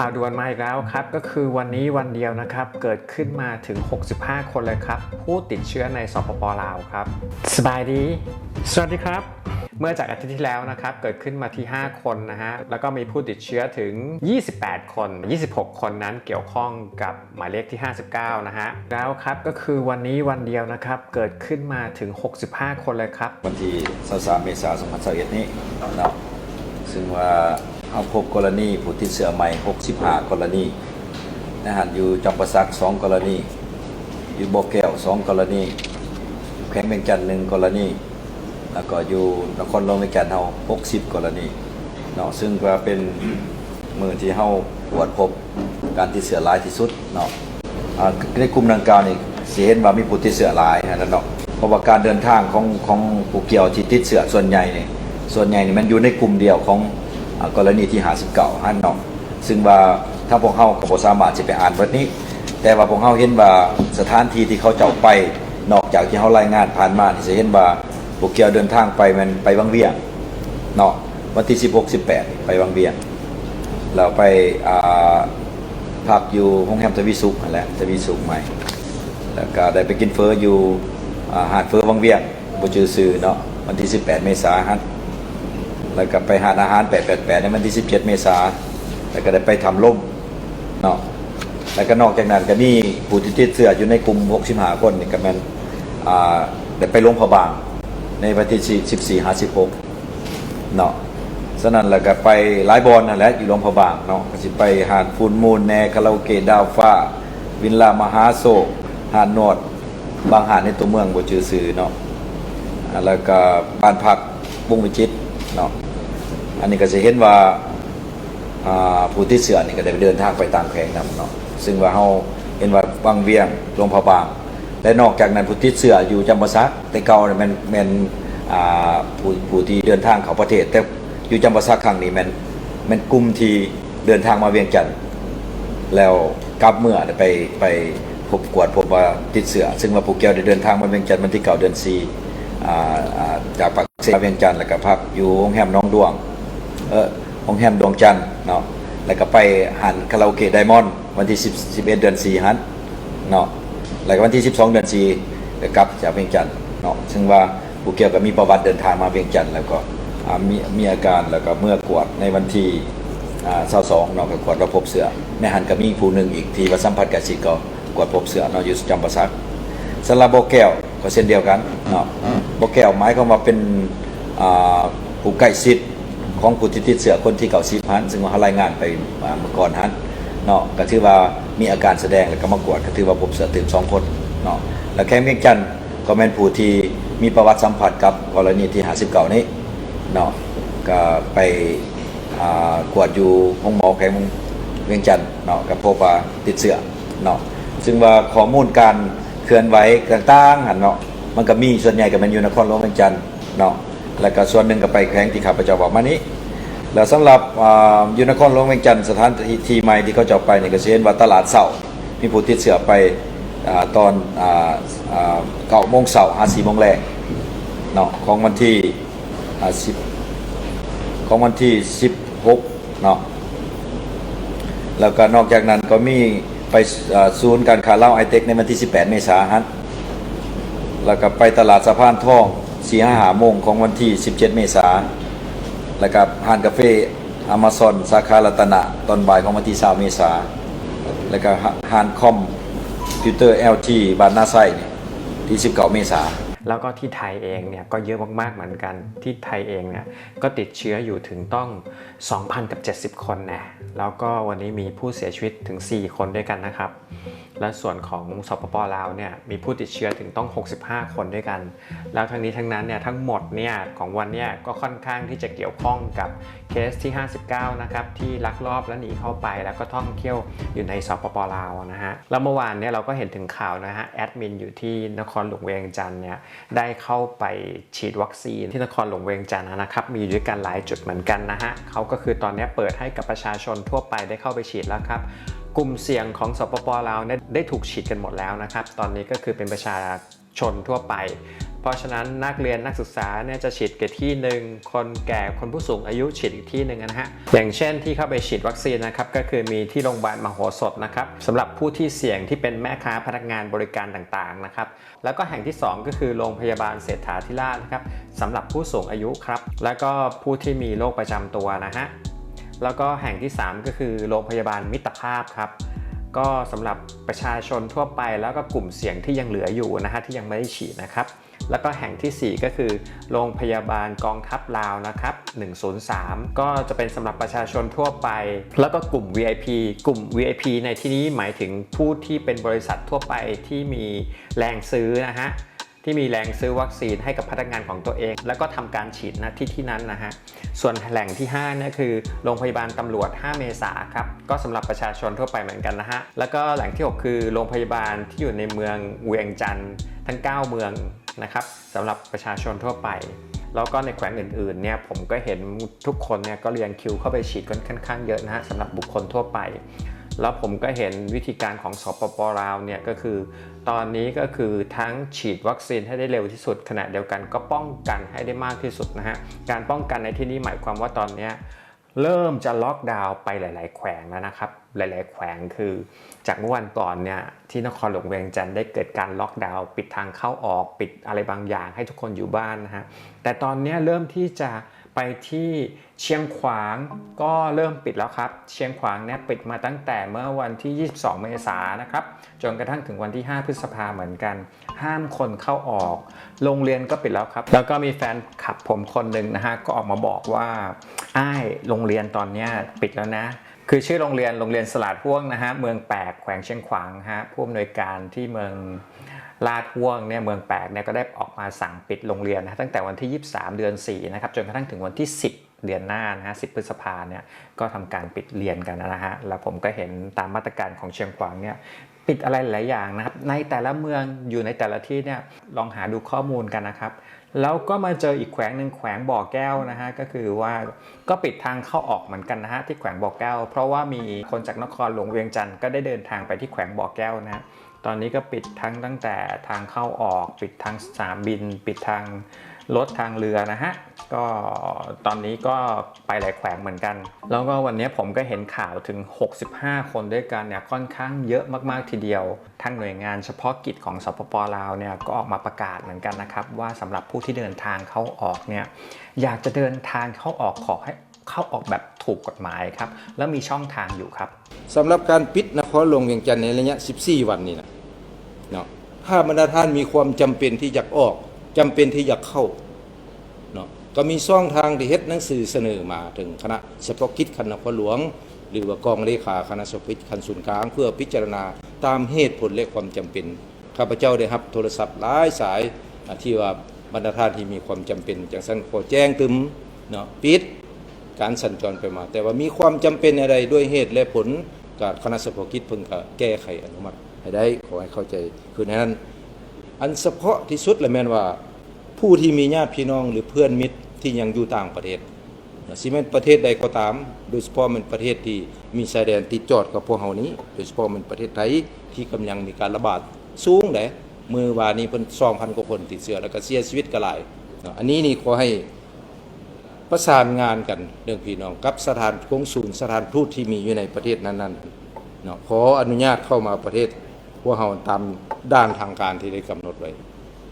ข่าวด่วนมาอีกแล้วครับ ก็คือวันนี้วันเดียวนะครับ เกิดขึ้นมาถึง 65 คนเลยครับ ผู้ติดเชื้อในสปปลาวครับ สบายดี สวัสดีครับ เมื่อจากอาทิตย์ที่แล้วนะครับ เกิดขึ้นมาที่ 5 คนนะฮะ แล้วก็มีผู้ติดเชื้อถึง 28 คน 26 คนนั้นเกี่ยวข้องกับหมายเลขที่ 59 นะฮะ แล้วครับก็คือวันนี้วันเดียวนะครับ เกิดขึ้นมาถึง 65 คนเลยครับ วันที่ 23 เมษายน 2021นี้เนาะซึ่งว่า เอาพบกรณีผู้ติดเชื้อใหม่ 65 กรณีนะฮะอยู่จำปาสัก2กรณี อยู่บ่อแก้ว2กรณี อยู่แข้งเวียงจันทน์1กรณี แล้วก็อยู่นครหลวงเวียงจันทน์เฮา60 กรณีเนาะซึ่งว่าเป็นมือที่เฮาตรวจพบการติดเชื้อหลายที่สุดเนาะในกลุ่มดังกล่าวนี่สิเห็นว่ามีผู้ติดเชื้อหลายนะเนาะเพราะว่าการเดินทางของของผู้เกี่ยวที่ติดเชื้อส่วนใหญ่นี่ส่วนใหญ่นี่มันอยู่ในกลุ่มเดียวของ กรณีที่59ฮันเนาะซึ่งว่าถ้าพวกเฮาก็บ่สามารถสิไปอ่านเบิดนี้ แต่ว่าพวกเฮาเห็นว่าสถานที่ที่เขาเจ้าไปนอกจากที่เฮารายงานผ่านมานี่สิเห็นว่าผู้เกียวเดินทางไปมันไปวังเวียงเนาะวันที่ 16 18 ไปวังเวียง เราไปพักอยู่โรงแรมทวีสุขนั่นแหละทวีสุขใหม่ แล้วก็ได้ไปกินเฟออยู่หาดเฟอวังเวียงบ่จือซื้อเนาะวันที่ 18 เมษายน แล้วก็ไปหาอาหาร 888 ในวันที่ 17 เมษาแล้วก็ได้ไปทำล่มเนาะแล้วก็นอกจากนั้นก็มีผู้ที่ติดเชื้ออยู่ในกลุ่ม 65 คนนี่ก็แม่นอ่าได้ไปลงพบาง ในวันที่14 56เนาะฉะนั้นแล้วก็ไปหลายบอลนั่นแหละอยู่ลงพบางเนาะก็สิไปหาดฟูนมูลแนคาราโอเกะดาวฟ้า วินลามหาโศกหาดโนดบางหาดในตัวเมืองบ่ชื่อซื่อเนาะแล้วก็บ้านพักบุ้งวิจิตร เนาะอันนี้ก็จะเห็นว่าผู้ที่เสือนี่ก็ได้เดินทางไปตามแขวงนํเนาะซึ่งว่าเฮาเห็นว่าวังเวียงหลวงพระบาง และนอกจากนั้นผู้ที่เสืออยู่จำปาสักแต่เก่าเนี่ยมันมันผู้ผู้ที่เดินทางเข้าประเทศ แต่อยู่จำปาสักครั้งนี้มันมันกลุ่มที่เดินทางมาเวียงจันทน์แล้วกลับเมื่อไปไปพบกวดพบว่าติดเสือซึ่งว่าภูเก็ตได้เดินทางมาเวียงจันทร์วันที่เก่าเดือนสี่จากปาก เซมาเวียงจันทร์แล้วก็พักอยู่โรงแรมน้องดวง เออโรงแรมดวงจันทร์เนาะแล้วก็ไปหันคาราโอเกะไดมอนด์วันที่10 11เดือน4ฮันเนาะแล้วก็วันที่ 12 เดือน4ก็กลับจากเวียงจันทร์เนาะซึ่งว่าภูเก็ตก็มีประวัติเดินทางมาเวียงจันทร์แล้วก็มีมีอาการแล้วก็เมื่อกวดในวันที่อ่าเศร้าสองเนาะก็กวดว่าพบเสือในหันก็มีผู้หนึ่งอีกที่ว่าสัมผัสกับสิก็กวดพบเสือเนาะอยู่จำปาสักสำหรับโบแก้วก็เช่นเดียวกันเนาะ บแก้วหมายความว่าเป็นผู้ใกล้ชิดของผู้ที่ติดเสือคนที่เก่าซีพันซึ่งว่าเขารายงานไปอ่าเมื่อก่อนฮันเนาะก็ถือว่ามีอาการแสดงแล้วก็มากวดก็ถือว่าพบเสือถึงสองคนเนาะแล้วแค่เมียงจันทน์ก็เป็นผู้ที่มีประวัติสัมผัสกับกรณีที่59นี้เนาะก็ไปกวดอยู่ห้องหมอแขวงเวียงจันทน์เนาะกับพบว่าติดเชื้อเนาะซึ่งว่าข้อมูลการเคลื่อนไหวต่างๆหันเนาะ มันก็มีส่วนใหญ่ก็มันอยู่นครหลวงเวียงจันทน์เนาะแล้วก็ส่วนหนึ่งก็ไปแขวงที่ข้าพเจ้าบอกมานี้ แล้วสำหรับอยู่นครหลวงเวียงจันทน์สถานที่ที่ใหม่ที่เขาจะไปเนี่ยก็เห็นว่าตลาดเสามีผู้ติดเชื้อไปอตอนเก้าโมงเสาร์ห้าสี่โมงแรกเนาะของวันที่อาสิบของวันที่16เนาะแล้วก็นอกจากนั้นก็มีไปศูนย์การค้าเหล้าไอเทคในวันที่ 18 เมษายน แล้วก็ไปตลาดสะพานทอง4 5หาโมงของวันที่ 17 เมษายนแล้วก็ห้านกาแฟอเมซอนสาขารัตนะตอนบ่ายของวันที่20เมษายนแล้วก็ห้านคอมพิวเตอร์ LT บ้านนาไซเนี่ยที่ 19 เมษายนแล้วก็ที่ไทยเองเนี่ยก็เยอะมากๆเหมือนกันที่ไทยเองเนี่ยก็ติดเชื้ออยู่ถึงต้อง 2,000 กับ 70 คนนะแล้วก็วันนี้มีผู้เสียชีวิตถึง 4 คนด้วยกันนะครับและส่วนของสปปลาวเนี่ยมีผู้ติดเชื้อถึงต้อง 65 คนด้วยกัน แล้วทั้งนี้ทั้งนั้นเนี่ยทั้งหมดเนี่ยของวันเนี่ยก็ค่อนข้างที่จะเกี่ยวข้องกับเคสที่ 59 นะครับที่ลักลอบและหนีเข้าไปแล้วก็ท่องเที่ยวอยู่ในสปปลาวนะฮะแล้วเมื่อวานเนี่ยเราก็เห็นถึงข่าวนะฮะแอดมินอยู่ที่นครหลวงเวียงจันทร์เนี่ยได้เข้าไปฉีดวัคซีนที่นครหลวงเวียงจันทร์นะครับมีอยู่ด้วยกันหลายจุดเหมือนกันนะฮะเขาก็คือตอนนี้เปิดให้กับประชาชนทั่วไปได้เข้าไปฉีดแล้วครับ กลุ่มเสี่ยงของสปปลาวเนี่ยได้ถูกฉีดกันหมดแล้วนะครับ ตอนนี้ก็คือเป็นประชาชนทั่วไป เพราะฉะนั้นนักเรียนนักศึกษาเนี่ยจะฉีดกี่ที่หนึ่งคนแก่คนผู้สูงอายุฉีดอีกที่หนึ่งนะฮะ อย่างเช่นที่เข้าไปฉีดวัคซีนนะครับก็คือมีที่โรงพยาบาลมโหสถนะครับสำหรับผู้ที่เสี่ยงที่เป็นแม่ค้าพนักงานบริการต่างๆนะครับ แล้วก็แห่งที่ 2 ก็คือโรงพยาบาลเศรษฐาธิราชนะครับสำหรับผู้สูงอายุครับ แล้วก็ผู้ที่มีโรคประจำตัวนะฮะ แล้วก็แห่งที่ 3 ก็คือโรงพยาบาลมิตรภาพครับ ก็สำหรับประชาชนทั่วไปแล้วก็กลุ่มเสี่ยงที่ยังเหลืออยู่นะฮะที่ยังไม่ได้ฉีดนะครับ แล้วก็แห่งทีสี่ 4 ก็คือโรงพยาบาลกองทัพลาวนะครับ103 ก็จะเป็นสำหรับประชาชนทั่วไป แล้วก็กลุ่ม VIP กลุ่ม VIP ในที่นี้หมายถึงผู้ที่เป็นบริษัททั่วไปที่มีแรงซื้อนะฮะ ที่มีแรงซื้อวัคซีนให้กับพนักงานของตัวเอง แล้วก็ทำการฉีดนะที่ที่นั้นนะฮะส่วนแหล่งที่5นี่ยคือโรงพยาบาลตำรวจ 5 เมษาครับก็สำหรับประชาชนทั่วไปเหมือนกันนะฮะแล้วก็แหล่งที่ 6 คือโรงพยาบาลที่อยู่ในเมืองเวียงจันทร์ทั้ง 9 เมืองนะครับสำหรับประชาชนทั่วไปแล้วก็ในแขวงอื่นๆเนี่ยผมก็เห็นทุกคนเนี่ยก็เรียงคิวเข้าไปฉีดกันค่อนข้างเยอะนะฮะสำหรับบุคคลทั่วไป แล้วผมก็เห็นวิธีการของสปปลาวเนี่ยก็คือ ตอนนี้ก็คือทั้งฉีดวัคซีนให้ได้เร็วที่สุดขณะเดียวกันก็ป้องกันให้ได้มากที่สุดนะฮะการป้องกันในที่นี้หมายความว่าตอนนี้เริ่มจะล็อกดาวน์ไปหลาย ๆ แขวงแล้วนะครับ หลาย ๆ แขวงคือ จากเมื่อวันก่อนเนี่ยที่นครหลวงเวียงจันทร์ได้เกิดการล็อกดาวน์ปิดทางเข้าออกปิดอะไรบางอย่างให้ทุกคนอยู่บ้านนะฮะแต่ตอนนี้เริ่มที่จะ ไปที่เชียงขวางก็เริ่มปิดแล้วครับ เชียงขวางเนี่ยปิดมาตั้งแต่เมื่อวันที่ 22 เมษายนนะครับจนกระทั่งถึงวันที่ 5 พฤษภาเหมือนกัน ห้ามคนเข้าออก โรงเรียนก็ปิดแล้วครับ แล้วก็มีแฟนขับผมคนหนึ่งนะฮะก็ออกมาบอกว่าอ้ายโรงเรียนตอนเนี้ยปิดแล้วนะคือชื่อโรงเรียนโรงเรียนสลาดพ่วงนะฮะเมืองแปกแขวงเชียงขวางฮะผู้อำนวยการที่เมือง ลาดพ่วงเนี่ยเมืองแปกเนี่ยก็ได้ออกมาสั่งปิดโรงเรียนนะตั้งแต่วันที่ 23 เดือน4นะครับจนกระทั่งถึงวันที่ 10 เดือนหน้านะฮะ10 พฤษภาเนี่ยก็ทำการปิดเรียนกันนะฮะแล้วผมก็เห็นตามมาตรการของเชียงขวางเนี่ยปิดอะไรหลายอย่างนะครับ ในแต่ละเมืองอยู่ในแต่ละที่เนี่ยลองหาดูข้อมูลกันนะครับ แล้วก็มาเจออีกแขวงหนึ่งแขวงบ่อแก้วนะฮะก็คือว่าก็ปิดทางเข้าออกเหมือนกันนะฮะที่แขวงบ่อแก้ว เพราะว่ามีคนจากนครหลวงเวียงจันทร์ก็ได้เดินทางไปที่แขวงบ่อแก้วนะะ ตอนนี้ก็ปิดทั้งตั้งแต่ทางเข้าออก ปิดทางสนามบิน ปิดทางรถทางเรือนะฮะก็ตอนนี้ก็ไปหลายแขวงเหมือนกัน แล้วก็วันนี้ผมก็เห็นข่าวถึง 65 คนด้วยกันเนี่ยค่อนข้างเยอะมากๆทีเดียว ทางหน่วยงานเฉพาะกิจของสปปลาวเนี่ยก็ออกมาประกาศเหมือนกันนะครับว่าสำหรับผู้ที่เดินทางเข้าออกเนี่ยอยากจะเดินทางเข้าออกขอให้เข้าออกแบบถูกกฎหมายครับ แล้วมีช่องทางอยู่ครับสำหรับการปิดนครหลวงเวียงจันทร์ในระยะ 14 วันนี้นะ ถ้าบรรดาท่านมีความจำเป็นที่อยากออกจำเป็นที่อยากเข้าเนาะก็มีช่องทางที่เฮ็ดหนังสือเสนอมาถึงคณะเฉพาะกิจคณะนครหลวง หรือว่ากองเลขาคณะเฉพาะกิจคันศูนย์กลาง เพื่อพิจารณาตามเหตุผลและความจำเป็นข้าพเจ้าได้รับโทรศัพท์หลายสายที่ว่าบรรดาท่านที่มีความจำเป็นจังซั่นขอแจ้งตึมเนาะปิดการสัญจรไปมา แต่ว่ามีความจำเป็นอะไรด้วยเหตุและผลการคณะเฉพาะกิจเพิ่งก็แก้ไขอนุมัติ ให้ได้ขอให้เข้าใจคือในนั้น อันเฉพาะที่สุดและแม่นว่า ผู้ที่มีญาติพี่น้องหรือเพื่อนมิตรที่ยังอยู่ต่างประเทศสิแม่นประเทศใดก็ตาม โดยเฉพาะมันประเทศที่มีชายแดนติดจอดกับพวกเฮานี้ โดยเฉพาะมันประเทศไทยที่กำลังมีการระบาดสูงแหละมือวานนี้เพิ่น2,000กว่าคนติดเชื้อแล้วก็เสียชีวิตก็หลายอันนี้นี่ขอให้ประสานงานกันเรื่องพี่น้องกับสถานกงศูนย์สถานทูตที่มีอยู่ในประเทศนั้นๆเนาะขออนุญาตเข้ามาประเทศ พวกเราตามด้านทางการที่ได้กำหนดไว้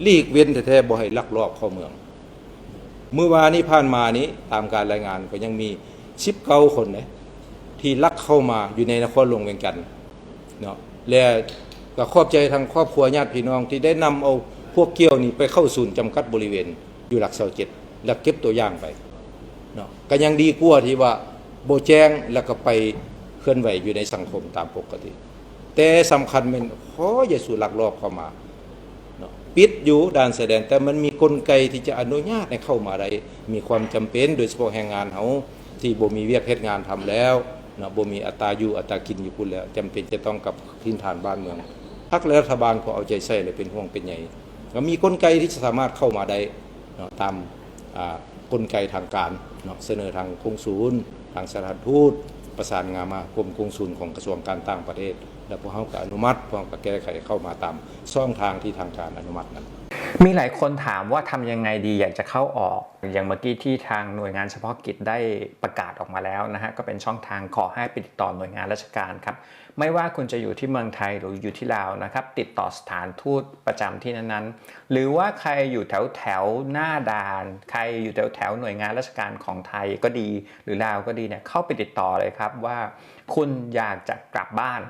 ลีกเว้นแท้ๆบ่ให้ลักลอบเข้าเมือง เมื่อวานนี้ผ่านมานี้ตามการรายงานก็ยังมี19คนนะที่ลักเข้ามาอยู่ในนครหลวงเวียงจันทน์เนาะและก็ขอบใจทางครอบครัวญาติพี่น้องที่ได้นำเอาพวกเกี้ยวนี้ไปเข้าศูนย์จำกัดบริเวณ อยู่หลักเสาเจ็ดแล้วเก็บตัวอย่างไปเนาะก็ยังดีกว่าที่ว่าโบแจ้งแล้วก็ไปเคลื่อนไหวอยู่ในสังคมตามปกติ แต่สำคัญเป็นขออย่าสู่ลักลอบเข้ามาปิดอยู่ด่านแสดงแต่มันมีกลไกที่จะอนุญาตให้เข้ามาได้มีความจำเป็นโดยเฉพาะแรงงานเฮาที่บ่มีเวียกเฮ็ดงานทำแล้วเนาะบ่มีอัตราอยู่อัตรากินอยู่พุ่นแล้วจำเป็นจะต้องกับถิ่นฐานบ้านเมืองพรรคและรัฐบาลก็เอาใจใส่เลยเป็นห่วงเป็นใยก็มีกลไกที่จะสามารถเข้ามาได้เนาะตามอ่ากลไกทางการเนาะเสนอทางกงศูนย์ทางสถานทูตประสานงานมากรมกงศูนย์ของกระทรวงการต่างประเทศ แล้วพวกเขาก็อนุมัติพวกเขาก็แก้ไขเข้ามาตามช่องทางที่ทางการอนุมัตินั้นมีหลายคนถามว่าทำยังไงดีอยากจะเข้าออกอย่างเมื่อกี้ที่ทางหน่วยงานเฉพาะกิจได้ประกาศออกมาแล้วนะฮะก็เป็นช่องทางขอให้ไปติดต่อหน่วยงานราชการครับไม่ว่าคุณจะอยู่ที่เมืองไทยหรืออยู่ที่ลาวนะครับติดต่อสถานทูตประจำที่นั้นๆ หรือว่าใครอยู่แถวแถวหน้าด่าน ใครอยู่แถวแถวหน่วยงานราชการของไทยก็ดี หรือลาวก็ดีเนี่ยเข้าไปติดต่อเลยครับว่า คุณอยากจะกลับบ้าน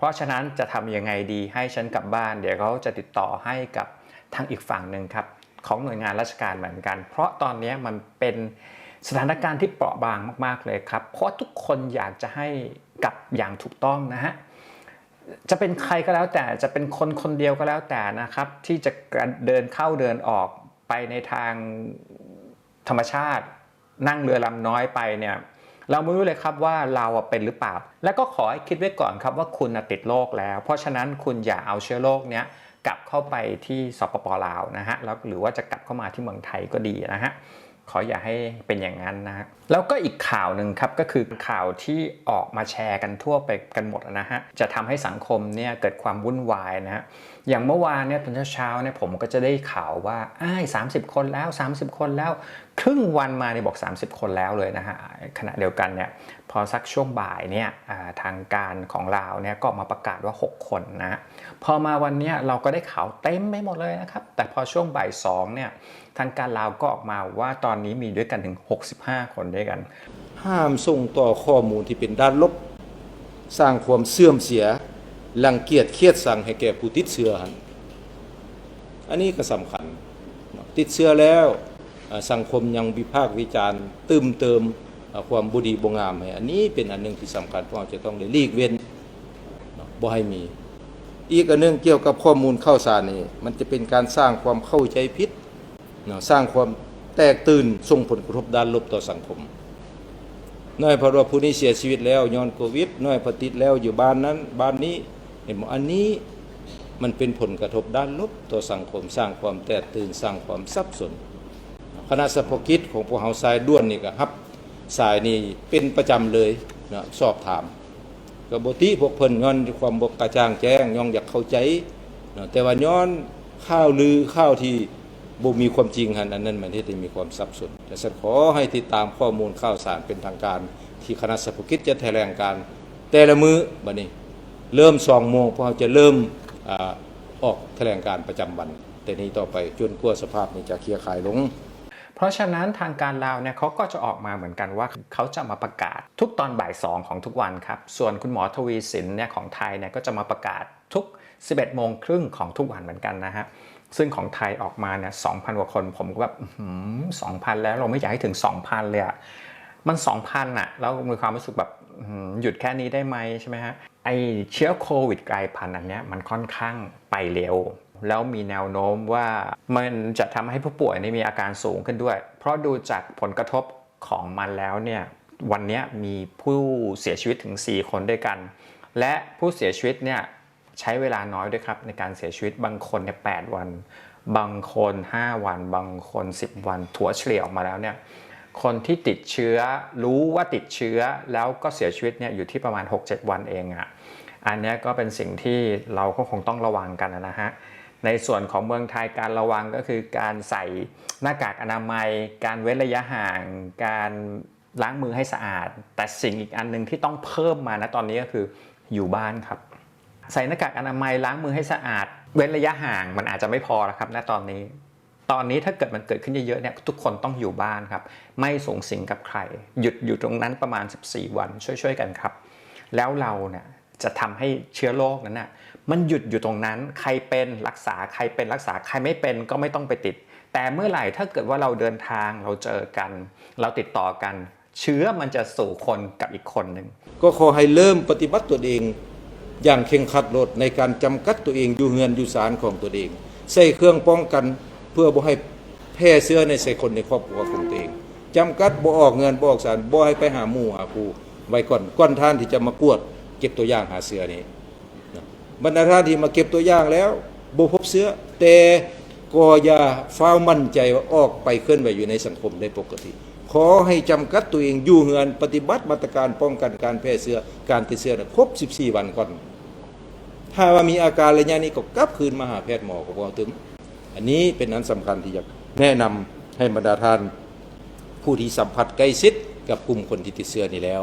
เพราะฉะนั้นจะทำยังไงดีให้ฉันกลับบ้าน เดี๋ยวเขาจะติดต่อให้กับทางอีกฝั่งหนึ่งครับของหน่วยงานราชการเหมือนกัน เพราะตอนนี้มันเป็นสถานการณ์ที่เปราะบางมาก ๆ เลยครับ เพราะทุกคนอยากจะให้กลับอย่างถูกต้องนะฮะ จะเป็นใครก็แล้วแต่จะเป็นคนคนเดียวก็แล้วแต่นะครับ ที่จะเดินเข้าเดินออกไปในทางธรรมชาติ นั่งเรือลำน้อยไปเนี่ย เราไม่รู้เลยครับว่าเราเป็นหรือเปล่า และก็ขอให้คิดไว้ก่อนครับว่าคุณติดโรคแล้ว เพราะฉะนั้นคุณอย่าเอาเชื้อโรคเนี้ยกลับเข้าไปที่สปปลาวนะฮะแล้วหรือว่าจะกลับเข้ามาที่เมืองไทยก็ดีนะฮะขออย่าให้เป็นอย่างนั้นนะฮะ แล้วก็อีกข่าวหนึ่งครับก็คือข่าวที่ออกมาแชร์กันทั่วไปกันหมดนะฮะจะทำให้สังคมเนี่ยเกิดความวุ่นวายนะฮะอย่างเมื่อวานเนี่ยตอนเช้าเนี่ยผมก็จะได้ข่าวว่าอ้าย30คนแล้ว 30 คนแล้ว ครึ่งวันมาเนี่ยบอก 30 คนแล้วเลยนะฮะขณะเดียวกันเนี่ยพอสักช่วงบ่ายเนี่ยทางการของลาวเนี่ยก็มาประกาศว่า 6 คนนะพอมาวันเนี้ยเราก็ได้ข่าวเต็มไม่หมดเลยนะครับ แต่พอช่วงบ่ายสองเนี่ยทางการลาวก็ออกมาว่าตอนนี้มีด้วยกันถึง 65 คนด้วยกัน ห้ามส่งต่อข้อมูลที่เป็นด้านลบ สร้างความเสื่อมเสียรังเกียจเครียดสั่งให้แก่ผู้ติดเชื้ออันนี้ก็สำคัญ ติดเชื้อแล้วสังคมยังวิพากษ์วิจารณ์เติมเติมความบุดีบงามให้อันนี้เป็นอันหนึงที่สำคัญพราะเราจะต้องได้ลีกเว้นเนบ่ให้มี อีกอันหนึงเกี่ยวกับข้อมูลข่าวสารนี่มันจะเป็นการสร้างความเข้าใจผิดสร้างความ แตกตื่นส่งผลกระทบด้านลบต่อสังคม น้อยพราะว่าผู้นี้เสียชีวิตแล้วย้อนโควิด น้อยพอติดแล้วอยู่บ้านนั้น บ้านนี้เห็นบ่อันนี้มันเป็นผลกระทบด้านลบต่อสังคมสร้างความแตกตื่นสร้างความสับสน คณะสัพกิจของพวกเฮาสายด้วนนี่ก็ครับสายนี่เป็นประจำเลยนะสอบถามกบ่ติพวกเพิ่นย้อนความบ่กระจ่างแจ้งย้อนอยากเข้าใจนะแต่ว่าย้อนข่าวลือข่าวที่ บ่มีความจริงหันอันนั้นมันเฮ็ดให้มีความสับสนแต่ฉันขอให้ติดตามข้อมูลข่าวสารเป็นทางการ ที่คณะสัพกิจจะแถลงการ แต่ละมื้อบัดนี้ เริ่ม2โมงพวกเราจะเริ่มอาออกแถลงการประจำวัน แต่นี้ต่อไปจนกว่าสภาพนี้จะเคลียร์คลายลง เพราะฉะนั้นทางการลาวเนี่ยเขาก็จะออกมาเหมือนกันว่าเขาจะมาประกาศทุกตอนบ่ายสองของทุกวันครับ ส่วนคุณหมอทวีสินเนี่ยของไทยเนี่ยก็จะมาประกาศทุก 11โมงครึ่งของทุกวันเหมือนกันนะฮะ ซึ่งของไทยออกมาเนี่ย2,000กว่าคน ผมก็แบบสองพันแล้วเราไม่อยากให้ถึง 2,000 เลยอะมัน 2,000อะแล้วมีความรู้สึกแบบหยุดแค่นี้ได้ไหมใช่ไหมฮะไอเชื้อโควิดกลายพันธุ์อันเนี้ยมันค่อนข้างไปเร็ว แล้วมีแนวโน้มว่ามันจะทำให้ผู้ป่วยเนี่ยมีอาการสูงขึ้นด้วย เพราะดูจากผลกระทบของมันแล้วเนี่ยวันนี้มีผู้เสียชีวิตถึง 4 คนด้วยกัน และผู้เสียชีวิตเนี่ย ใช้เวลาน้อยด้วยครับในการเสียชีวิตบางคนเนี่ย8วัน บางคน 5 วัน บางคน 10 วันถัวเฉลี่ยออกมาแล้วเนี่ยคนที่ติดเชื้อรู้ว่าติดเชื้อแล้วก็เสียชีวิตเนี่ยอยู่ที่ประมาณ 6-7 วันเองอะ่ะอันนี้ก็เป็นสิ่งที่เราก็คงต้องระวังกันนะฮะในส่วนของเมืองไทยการระวังก็คือการใส่หน้ากากอนามัย การเว้นระยะห่าง การล้างมือให้สะอาด แต่สิ่งอีกอันหนึ่งที่ต้องเพิ่มมานะตอนนี้ก็คืออยู่บ้านครับ ใส่หน้ากากอนามัยล้างมือให้สะอาด เว้นระยะห่างมันอาจจะไม่พอแล้วครับณตอนนี้ ตอนนี้ถ้าเกิดมันเกิดขึ้นเยอะๆเนี่ยทุกคนต้องอยู่บ้านครับ ไม่สูงสิงกับใคร หยุดอยู่ตรงนั้นประมาณ 14 วันช่วยๆกันครับ แล้วเราเนี่ยจะทำให้เชื้อโรคนั้นน่ะมันหยุดอยู่ตรงนั้นใครเป็นรักษาใครเป็นรักษาใครไม่เป็นก็ไม่ต้องไปติด แต่เมื่อไหร่ถ้าเกิดว่าเราเดินทางเราเจอกัน เราติดต่อกัน เชื้อมันจะสู่คนกับอีกคนหนึ่งก็ขอให้เริ่มปฏิบัติตัวเอง อย่างเข่งขัดโลดในการจำกัดตัวเองอยู่เฮือนอยู่ศาลของตัวเอง ใส่เครื่องป้องกันเพื่อบ่ให้แพร่เชื้อในใส่คนในครอบครัวของตัวเองจำกัดบ่ออกเงินบ่ออกสารบ่ให้ไปหาหมู่หาครูไว้ก่อนก่อนท่านที่จะมากวด เก็บตัวอย่างหาเชื้อนี้บรรดาท่านที่มาเก็บตัวอย่างแล้วบ่พบเชื้อแต่ก็อย่าฟ้ามั่นใจว่าออกไปเคลื่อนไหวอยู่ในสังคมได้ปกติ ขอให้จำกัดตัวเองอยู่เฮือนปฏิบัติมาตรการป้องกันการแพร่เชื้อการติดเชื้อครบ 14 วันก่อน ถ้าว่ามีอาการอะไรย่างนี้ก็กลับคืนมาหาแพทย์หมอก็บ่ถึง อันนี้เป็นอันสำคัญที่อยากแนะนำให้บรรดาท่านผู้ที่สัมผัสใกล้ชิดกับกลุ่มคนที่ติดเชื้อนี่แล้ว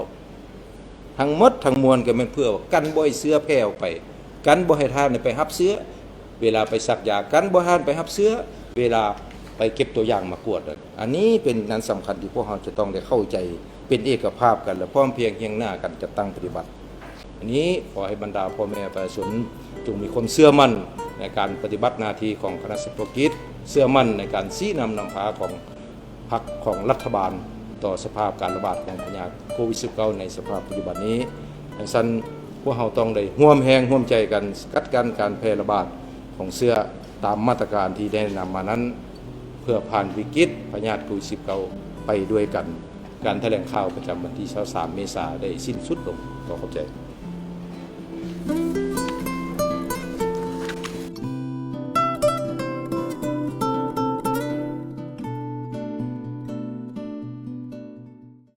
ทั้งหมดทั้งมวลก็เป็นเพื่อกันบ่ให้เสื้อแพร่ออกไป กันบ่ให้ท่านไปรับเสื้อ เวลาไปสักยากันบ่ท่านไปรับเสื้อ เวลาไปเก็บตัวอย่างมากวด อันนี้เป็นนั้นสำคัญที่พวกเราจะต้องได้เข้าใจเป็นเอกภาพกันและพร้อมเพียงเคียงหน้ากันจะตั้งปฏิบัติ อันนี้ขอให้บรรดาพ่อแม่ประชาชนจงมีความเชื่อมั่นในการปฏิบัติหน้าที่ของคณะสิทธิกิจเชื่อมั่นในการชี้นำนำพาของพรรคของรัฐบาลต่อสภาพการระบาดของพยาธิโควิด -19 ในสภาพปัจจุบันนี้ดังนั้นพวกเราต้องได้ร่วมแหงร่วมใจกันสกัดกันการแพร่ระบาดของเสื้อตามมาตรการที่ได้นำมานั้น เพื่อผ่านวิกฤตพยาธิโควิด -19 ไปด้วยกัน การแถลงข่าวประจำวันที่ 23 เมษาได้สิ้นสุดลงขอขอบใจ